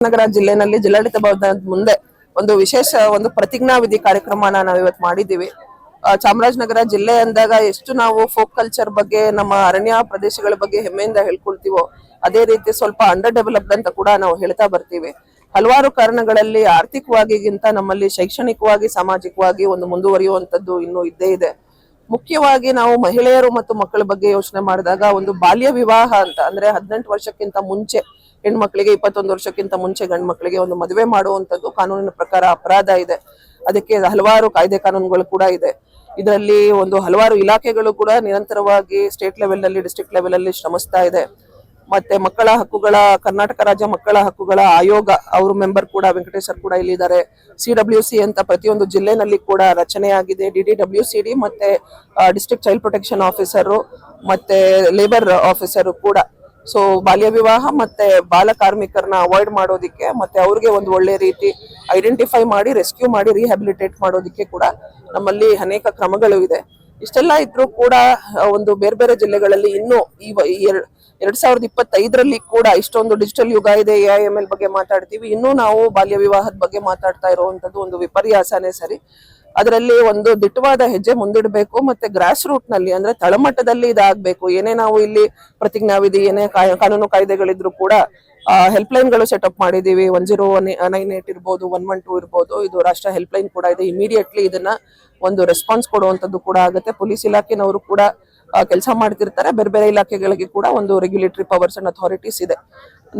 ನಗರ ಜಿಲ್ಲೆನಲ್ಲಿ ಜಿಲ್ಲಾಡಳಿತ ಭವನದ ಮುಂದೆ ಒಂದು ವಿಶೇಷ ಒಂದು ಪ್ರತಿಜ್ಞಾವಿಧಿ ಕಾರ್ಯಕ್ರಮನ ನಾವು ಇವತ್ತು ಮಾಡಿದ್ದೀವಿ ಚಾಮರಾಜನಗರ ಜಿಲ್ಲೆ ಅಂದಾಗ ಎಷ್ಟು ನಾವು ಫೋಕ್ ಕಲ್ಚರ್ ಬಗ್ಗೆ, ನಮ್ಮ ಅರಣ್ಯ ಪ್ರದೇಶಗಳ ಬಗ್ಗೆ ಹೆಮ್ಮೆಯಿಂದ ಹೇಳ್ಕೊಳ್ತೀವೋ, ಅದೇ ರೀತಿ ಸ್ವಲ್ಪ ಅಂಡರ್ ಡೆವಲಪ್ಡ್ ಅಂತ ಕೂಡ ನಾವು ಹೇಳ್ತಾ ಬರ್ತೀವಿ. ಹಲವಾರು ಕಾರಣಗಳಲ್ಲಿ ಆರ್ಥಿಕವಾಗಿಗಿಂತ ನಮ್ಮಲ್ಲಿ ಶೈಕ್ಷಣಿಕವಾಗಿ, ಸಾಮಾಜಿಕವಾಗಿ ಒಂದು ಮುಂದುವರಿಯುವಂತದ್ದು ಇನ್ನೂ ಇದ್ದೇ ಇದೆ. ಮುಖ್ಯವಾಗಿ ನಾವು ಮಹಿಳೆಯರು ಮತ್ತು ಮಕ್ಕಳ ಬಗ್ಗೆ ಯೋಚನೆ ಮಾಡಿದಾಗ ಒಂದು ಬಾಲ್ಯ ವಿವಾಹ ಅಂತ ಅಂದ್ರೆ ಹದಿನೆಂಟು ವರ್ಷಕ್ಕಿಂತ ಮುಂಚೆ ಹೆಣ್ಮಕ್ಳಿಗೆ ಇಪ್ಪತ್ತೊಂದು ವರ್ಷಕ್ಕಿಂತ ಮುಂಚೆ ಗಂಡು ಮಕ್ಕಳಿಗೆ ಒಂದು ಮದುವೆ ಮಾಡುವಂಥದ್ದು ಕಾನೂನಿನ ಪ್ರಕಾರ ಅಪರಾಧ ಇದೆ. ಅದಕ್ಕೆ ಹಲವಾರು ಕಾಯ್ದೆ ಕಾನೂನುಗಳು ಕೂಡ ಇದೆ. ಇದರಲ್ಲಿ ಒಂದು ಹಲವಾರು ಇಲಾಖೆಗಳು ಕೂಡ ನಿರಂತರವಾಗಿ ಸ್ಟೇಟ್ ಲೆವೆಲ್ನಲ್ಲಿ ಡಿಸ್ಟ್ರಿಕ್ಟ್ ಲೆವೆಲ್ ಅಲ್ಲಿ ಶ್ರಮಿಸ್ತಾ ಇದೆ. ಮತ್ತೆ ಮಕ್ಕಳ ಹಕ್ಕುಗಳ, ಕರ್ನಾಟಕ ರಾಜ್ಯ ಮಕ್ಕಳ ಹಕ್ಕುಗಳ ಆಯೋಗ, ಅವರು ಮೆಂಬರ್ ಕೂಡ ವೆಂಕಟೇಶ್ವರ್ ಕೂಡ ಇಲ್ಲಿದ್ದಾರೆ. ಸಿ ಡಬ್ಲ್ಯೂ ಸಿ ಅಂತ ಪ್ರತಿಯೊಂದು ಜಿಲ್ಲೆನಲ್ಲಿ ಕೂಡ ರಚನೆಯಾಗಿದೆ. D D W C D ಮತ್ತೆ ಡಿಸ್ಟ್ರಿಕ್ಟ್ ಚೈಲ್ಡ್ ಪ್ರೊಟೆಕ್ಷನ್ ಆಫೀಸರು ಮತ್ತೆ, ಲೇಬರ್ ಆಫೀಸರು ಕೂಡ ಸೊ ಬಾಲ್ಯ ವಿವಾಹ ಮತ್ತೆ ಬಾಲ ಕಾರ್ಮಿಕರನ್ನ ಅವಾಯ್ಡ್ ಮಾಡೋದಿಕ್ಕೆ ಮತ್ತೆ ಅವ್ರಿಗೆ ಒಂದು ಒಳ್ಳೆ ರೀತಿ ಐಡೆಂಟಿಫೈ ಮಾಡಿ ರೆಸ್ಕ್ಯೂ ಮಾಡಿ ರಿಹ್ಯಾಬಿಲಿಟೇಟ್ ಮಾಡೋದಿಕ್ಕೆ ಕೂಡ ನಮ್ಮಲ್ಲಿ ಅನೇಕ ಕ್ರಮಗಳು ಇದೆ. ಇಷ್ಟೆಲ್ಲ ಇದ್ರೂ ಕೂಡ ಒಂದು ಬೇರೆ ಬೇರೆ ಜಿಲ್ಲೆಗಳಲ್ಲಿ ಇನ್ನೂ ಈ ಎರಡ್ ಸಾವಿರದ ಇಪ್ಪತ್ತೈದರಲ್ಲಿ ಕೂಡ ಇಷ್ಟೊಂದು ಡಿಜಿಟಲ್ ಯುಗ ಇದೆ ಎ ಐ ಎಂ ಎಲ್ ಬಗ್ಗೆ ಮಾತಾಡ್ತೀವಿ. ಇನ್ನೂ ನಾವು ಬಾಲ್ಯ ವಿವಾಹದ ಬಗ್ಗೆ ಮಾತಾಡ್ತಾ ಇರುವಂತದ್ದು ಒಂದು ವಿಪರ್ಯಾಸನೇ ಸರಿ. ಅದರಲ್ಲಿ ಒಂದು ದಿಟ್ಟವಾದ ಹೆಜ್ಜೆ ಮುಂದಿಡಬೇಕು ಮತ್ತೆ ಗ್ರಾಸ್ ರೂಟ್ನಲ್ಲಿ ಅಂದ್ರೆ ತಳಮಟ್ಟದಲ್ಲಿ ಇದಾಗಬೇಕು. ಏನೇ ನಾವು ಇಲ್ಲಿ ಪ್ರತಿಜ್ಞಾವಿಧಿ, ಏನೇ ಕಾನೂನು ಕಾಯ್ದೆಗಳಿದ್ರು ಕೂಡ ಹೆಲ್ಪ್ ಲೈನ್ಗಳು ಸೆಟಪ್ ಮಾಡಿದೀವಿ. One zero one nine eight ಇರ್ಬೋದು ಒನ್ ಒನ್ ಟೂ ಇರ್ಬೋದು. ಇದು ರಾಷ್ಟ್ರ ಹೆಲ್ಪ್ ಲೈನ್ ಕೂಡ ಇದೆ. ಇಮಿಡಿಯೇಟ್ಲಿ ಇದನ್ನ ಒಂದು ರೆಸ್ಪಾನ್ಸ್ ಕೊಡುವಂತದ್ದು ಕೂಡ ಆಗುತ್ತೆ. ಪೊಲೀಸ್ ಇಲಾಖೆನವರು ಕೂಡ ಕೆಲಸ ಮಾಡ್ತಿರ್ತಾರೆ. ಬೇರೆ ಬೇರೆ ಇಲಾಖೆಗಳಿಗೆ ಕೂಡ ಒಂದು ರೆಗ್ಯುಲೇಟರಿ ಪವರ್ಸ್ ಅಂಡ್ ಅಥಾರಿಟೀಸ್ ಇದೆ.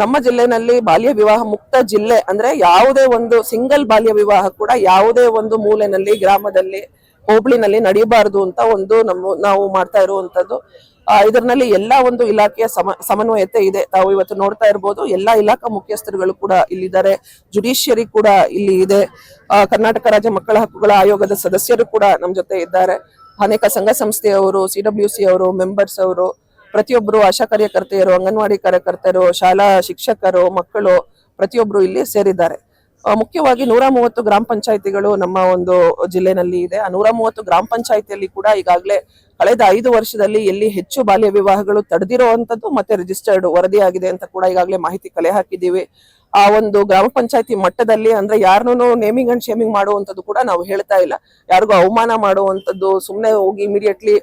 ನಮ್ಮ ಜಿಲ್ಲೆನಲ್ಲಿ ಬಾಲ್ಯ ವಿವಾಹ ಮುಕ್ತ ಜಿಲ್ಲೆ ಅಂದ್ರೆ ಯಾವುದೇ ಒಂದು ಸಿಂಗಲ್ ಬಾಲ್ಯ ವಿವಾಹ ಕೂಡ ಯಾವುದೇ ಒಂದು ಮೂಲೆನಲ್ಲಿ, ಗ್ರಾಮದಲ್ಲಿ, ಹೋಬಳಿನಲ್ಲಿ ನಡೆಯಬಾರದು ಅಂತ ಒಂದು ನಮ್ಮ ನಾವು ಮಾಡ್ತಾ ಇರುವಂತದ್ದು. ಇದರಲ್ಲಿ ಎಲ್ಲಾ ಒಂದು ಇಲಾಖೆಯ ಸಮ, ಸಮನ್ವಯತೆ ಇದೆ. ತಾವು ಇವತ್ತು ನೋಡ್ತಾ ಇರ್ಬೋದು, ಎಲ್ಲಾ ಇಲಾಖಾ ಮುಖ್ಯಸ್ಥರುಗಳು ಕೂಡ ಇಲ್ಲಿದ್ದಾರೆ. ಜುಡಿಷಿಯರಿ ಕೂಡ ಇಲ್ಲಿ ಇದೆ. ಕರ್ನಾಟಕ ರಾಜ್ಯ ಮಕ್ಕಳ ಹಕ್ಕುಗಳ ಆಯೋಗದ ಸದಸ್ಯರು ಕೂಡ ನಮ್ಮ ಜೊತೆ ಇದ್ದಾರೆ. ಅನೇಕ ಸಂಘ ಸಂಸ್ಥೆಯವರು, ಸಿ ಡಬ್ಲ್ಯೂ ಸಿ ಅವರು ಮೆಂಬರ್ಸ್ ಅವರು ಪ್ರತಿಯೊಬ್ಬರು ಆಶಾ ಕಾರ್ಯಕರ್ತೆಯರು, ಅಂಗನವಾಡಿ ಕಾರ್ಯಕರ್ತರು ಶಾಲಾ ಶಿಕ್ಷಕರು, ಮಕ್ಕಳು ಪ್ರತಿಯೊಬ್ಬರು ಇಲ್ಲಿ ಸೇರಿದ್ದಾರೆ. ಮುಖ್ಯವಾಗಿ ನೂರ ಮೂವತ್ತು ಗ್ರಾಮ ಪಂಚಾಯಿತಿಗಳು ನಮ್ಮ ಒಂದು ಜಿಲ್ಲೆನಲ್ಲಿ ಇದೆ. ಆ ನೂರ ಮೂವತ್ತು ಗ್ರಾಮ ಪಂಚಾಯಿತಿಯಲ್ಲಿ ಕೂಡ ಈಗಾಗಲೇ ಕಳೆದ ಐದು ವರ್ಷದಲ್ಲಿ ಎಲ್ಲಿ ಹೆಚ್ಚು ಬಾಲ್ಯ ವಿವಾಹಗಳು ತಡೆದಿರುವಂತದ್ದು ಮತ್ತೆ ರಿಜಿಸ್ಟರ್ಡ್ ವರದಿಯಾಗಿದೆ ಅಂತ ಕೂಡ ಈಗಾಗಲೇ ಮಾಹಿತಿ ಕಲೆ ಹಾಕಿದ್ದೀವಿ. ಆ ಒಂದು ಗ್ರಾಮ ಪಂಚಾಯತಿ ಮಟ್ಟದಲ್ಲಿ ಅಂದ್ರೆ ಯಾರನ್ನೂ ನೇಮಿಂಗ್ ಅಂಡ್ ಶೇಮಿಂಗ್ ಮಾಡುವಂತದ್ದು ಕೂಡ ನಾವು ಹೇಳ್ತಾ ಇಲ್ಲ. ಯಾರಿಗೂ ಅವಮಾನ ಮಾಡುವಂತದ್ದು ಸುಮ್ಮನೆ ಹೋಗಿ ಇಮಿಡಿಯೇಟ್ಲಿ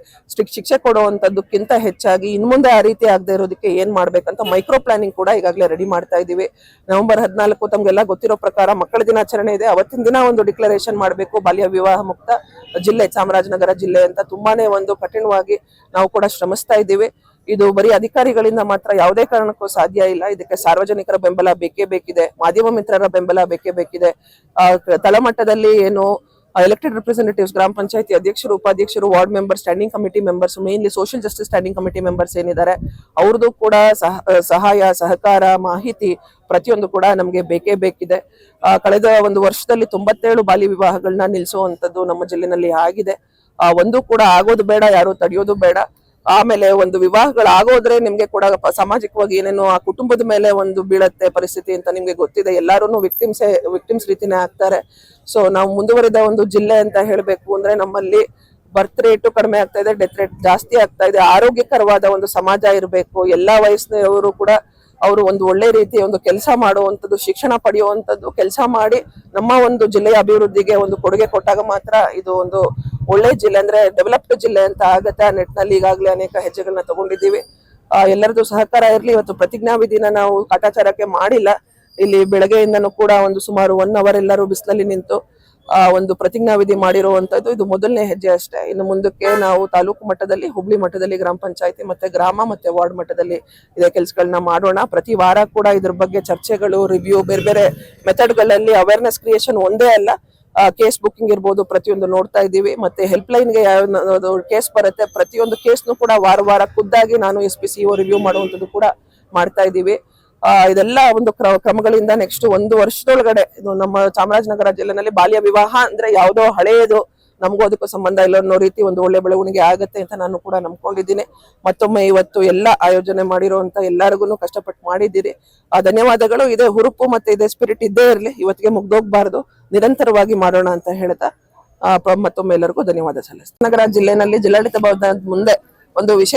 ಶಿಕ್ಷೆ ಕೊಡುವಂತದ್ದಕ್ಕಿಂತ ಹೆಚ್ಚಾಗಿ ಇನ್ ಮುಂದೆ ಆ ರೀತಿ ಆಗದೆ ಇರೋದಕ್ಕೆ ಏನ್ ಮಾಡ್ಬೇಕಂತ ಮೈಕ್ರೋ ಪ್ಲಾನಿಂಗ್ ಕೂಡ ಈಗಾಗಲೇ ರೆಡಿ ಮಾಡ್ತಾ ಇದೀವಿ ನವೆಂಬರ್ ಹದಿನಾಲ್ಕು ತಮ್ಗೆಲ್ಲ ಗೊತ್ತಿರೋ ಪ್ರಕಾರ ಮಕ್ಕಳ ದಿನಾಚರಣೆ ಇದೆ. ಅವತ್ತಿನ ದಿನ ಒಂದು ಡಿಕ್ಲರೇಷನ್ ಮಾಡಬೇಕು, ಬಾಲ್ಯ ವಿವಾಹ ಮುಕ್ತ ಜಿಲ್ಲೆ ಚಾಮರಾಜನಗರ ಜಿಲ್ಲೆ ಅಂತ ತುಂಬಾನೇ ಒಂದು ಕಠಿಣವಾಗಿ ನಾವು ಕೂಡ ಶ್ರಮಿಸ್ತಾ ಇದ್ದೀವಿ. ಇದು ಬರೀ ಅಧಿಕಾರಿಗಳಿಂದ ಮಾತ್ರ ಯಾವುದೇ ಕಾರಣಕ್ಕೂ ಸಾಧ್ಯ ಇಲ್ಲ. ಇದಕ್ಕೆ ಸಾರ್ವಜನಿಕರ ಬೆಂಬಲ ಬೇಕೇ ಬೇಕಿದೆ. ಮಾಧ್ಯಮ ಮಿತ್ರರ ಬೆಂಬಲ ಬೇಕೇ ಬೇಕಿದೆ. ತಳಮಟ್ಟದಲ್ಲಿ ಏನು ಎಲೆಕ್ಟೆಡ್ ರಿಪ್ರೆಸೆಂಟೇಟಿವ್ಸ್ ಗ್ರಾಮ ಪಂಚಾಯತಿ ಅಧ್ಯಕ್ಷರು, ಉಪಾಧ್ಯಕ್ಷರು, ward member standing committee members mainly social justice standing committee members ಏನಿದ್ದಾರೆ, ಅವ್ರದ್ದು ಕೂಡ ಸಹ ಸಹಾಯ, ಸಹಕಾರ, ಮಾಹಿತಿ ಪ್ರತಿಯೊಂದು ಕೂಡ ನಮಗೆ ಬೇಕೇ ಬೇಕಿದೆ. ಕಳೆದ ಒಂದು ವರ್ಷದಲ್ಲಿ ತೊಂಬತ್ತೇಳು ಬಾಲ್ಯ ವಿವಾಹಗಳನ್ನ ನಿಲ್ಲಿಸುವಂತದ್ದು ನಮ್ಮ ಜಿಲ್ಲೆನಲ್ಲಿ ಆಗಿದೆ. ಒಂದು ಕೂಡ ಆಗೋದು ಬೇಡ, ಯಾರು ತಡೆಯೋದು ಬೇಡ. ಆಮೇಲೆ ಒಂದು ವಿವಾಹಗಳಾಗೋದ್ರೆ ನಿಮ್ಗೆ ಕೂಡ ಸಾಮಾಜಿಕವಾಗಿ ಏನೇನೋ ಆ ಕುಟುಂಬದ ಮೇಲೆ ಒಂದು ಬೀಳತ್ತೆ ಪರಿಸ್ಥಿತಿ ಅಂತ ನಿಮ್ಗೆ ಗೊತ್ತಿದೆ. ಎಲ್ಲಾರು ವಿಕ್ಟಿಮ್ಸ್ ವಿಕ್ಟಿಮ್ಸ್ ರೀತಿನೇ ಆಗ್ತಾರೆ. ಸೊ ನಾವು ಮುಂದುವರಿದ ಒಂದು ಜಿಲ್ಲೆ ಅಂತ ಹೇಳಬೇಕು ಅಂದ್ರೆ ನಮ್ಮಲ್ಲಿ ಬರ್ತ್ ರೇಟು ಕಡಿಮೆ ಆಗ್ತಾ ಇದೆ ಡೆತ್ ರೇಟ್ ಜಾಸ್ತಿ ಆಗ್ತಾ ಇದೆ. ಆರೋಗ್ಯಕರವಾದ ಒಂದು ಸಮಾಜ ಇರಬೇಕು. ಎಲ್ಲಾ ವಯಸ್ಸಿನವರು ಕೂಡ ಅವರು ಒಂದು ಒಳ್ಳೆ ರೀತಿಯ ಒಂದು ಕೆಲಸ ಮಾಡುವಂಥದ್ದು, ಶಿಕ್ಷಣ ಪಡೆಯುವಂಥದ್ದು, ಕೆಲಸ ಮಾಡಿ ನಮ್ಮ ಒಂದು ಜಿಲ್ಲೆಯ ಅಭಿವೃದ್ಧಿಗೆ ಒಂದು ಕೊಡುಗೆ ಕೊಟ್ಟಾಗ ಮಾತ್ರ ಇದು ಒಂದು ಒಳ್ಳೆ ಜಿಲ್ಲೆ ಅಂದ್ರೆ ಡೆವಲಪ್ಡ್ ಜಿಲ್ಲೆ ಅಂತ ಆಗತ್ತೆ ಆ ನಿಟ್ಟಿನಲ್ಲಿ ಈಗಾಗಲೇ ಅನೇಕ ಹೆಜ್ಜೆಗಳನ್ನ ತಗೊಂಡಿದ್ದೀವಿ. ಎಲ್ಲರದು ಸಹಕಾರ ಇರಲಿ, ಇವತ್ತು ಪ್ರತಿಜ್ಞಾವಿಧಿನ ನಾವು ಕಾಟಾಚಾರಕ್ಕೆ ಮಾಡಿಲ್ಲ. ಇಲ್ಲಿ ಬೆಳಗ್ಗೆಯಿಂದನೂ ಕೂಡ ಒಂದು ಸುಮಾರು ಒನ್ ಅವರ್ ಎಲ್ಲರೂ ಬಿಸಿಲಲ್ಲಿ ನಿಂತು, ಆ, ಒಂದು ಪ್ರತಿಜ್ಞಾವಿಧಿ ಮಾಡಿರುವಂತದ್ದು ಇದು ಮೊದಲನೇ ಹೆಜ್ಜೆ ಅಷ್ಟೇ. ಇನ್ನು ಮುಂದಕ್ಕೆ ನಾವು ತಾಲೂಕು ಮಟ್ಟದಲ್ಲಿ, ಹುಬ್ಳಿ ಮಟ್ಟದಲ್ಲಿ, ಗ್ರಾಮ ಪಂಚಾಯತಿ ಮತ್ತೆ ಗ್ರಾಮ ಮತ್ತೆ ವಾರ್ಡ್ ಮಟ್ಟದಲ್ಲಿ ಇದೇ ಕೆಲಸಗಳನ್ನ ಮಾಡೋಣ. ಪ್ರತಿ ವಾರ ಕೂಡ ಇದ್ರ ಬಗ್ಗೆ ಚರ್ಚೆಗಳು ರಿವ್ಯೂ ಬೇರೆ ಬೇರೆ ಮೆಥಡ್ಗಳಲ್ಲಿ ಅವೇರ್ನೆಸ್ ಕ್ರಿಯೇಷನ್ ಒಂದೇ ಅಲ್ಲ. ಕೇಸ್ ಬುಕ್ಕಿಂಗ್ ಇರ್ಬೋದು, ಪ್ರತಿಯೊಂದು ನೋಡ್ತಾ ಇದ್ದೀವಿ. ಮತ್ತೆ ಹೆಲ್ಪ್ ಲೈನ್ಗೆ ಕೇಸ್ ಬರುತ್ತೆ, ಪ್ರತಿಯೊಂದು ಕೇಸ್ನು ಕೂಡ ವಾರ ವಾರ ಖುದ್ದಾಗಿ ನಾನು ಎಸ್ ಪಿ ಸಿ ರಿವ್ಯೂ ಮಾಡುವಂಥದ್ದು ಕೂಡ ಮಾಡ್ತಾ ಇದ್ದೀವಿ. ಇದೆಲ್ಲ ಒಂದು ಕ್ರ- ಕ್ರಮಗಳಿಂದ ನೆಕ್ಸ್ಟ್ ಒಂದು ವರ್ಷದೊಳಗಡೆ ನಮ್ಮ ಚಾಮರಾಜನಗರ ಜಿಲ್ಲೆನಲ್ಲಿ ಬಾಲ್ಯ ವಿವಾಹ ಅಂದ್ರೆ ಯಾವುದೋ ಹಳೆಯದು. ನಮಗೂ ಅದಕ್ಕೂ ಸಂಬಂಧ ಇಲ್ಲ ಅನ್ನೋ ರೀತಿ ಒಂದು ಒಳ್ಳೆ ಬೆಳವಣಿಗೆ ಆಗತ್ತೆ ಅಂತ ನಾನು ಕೂಡ ನಂಬ್ಕೊಂಡಿದ್ದೀನಿ. ಮತ್ತೊಮ್ಮೆ ಇವತ್ತು ಎಲ್ಲ ಆಯೋಜನೆ ಮಾಡಿರುವಂತ ಎಲ್ಲರಿಗೂ ಕಷ್ಟಪಟ್ಟು ಮಾಡಿದ್ದೀರಿ. ಆ, ಧನ್ಯವಾದಗಳು. ಇದೇ ಹುರುಪು ಮತ್ತೆ ಇದೇ ಸ್ಪಿರಿಟ್ ಇದ್ದೇ ಇರಲಿ. ಇವತ್ತಿಗೆ ಮುಗ್ದೋಗ್ಬಾರ್ದು. ನಿರಂತರವಾಗಿ ಮಾಡೋಣ ಅಂತ ಹೇಳ್ತಾ ಮತ್ತೊಮ್ಮೆ ಎಲ್ಲರಿಗೂ ಧನ್ಯವಾದ ಸಲ್ಲಿಸ್ತೀನಿ. ನಗರ ಜಿಲ್ಲೆನಲ್ಲಿ ಜಿಲ್ಲಾಡಳಿತ ಭವನದ ಮುಂದೆ ಒಂದು ವಿಶೇಷ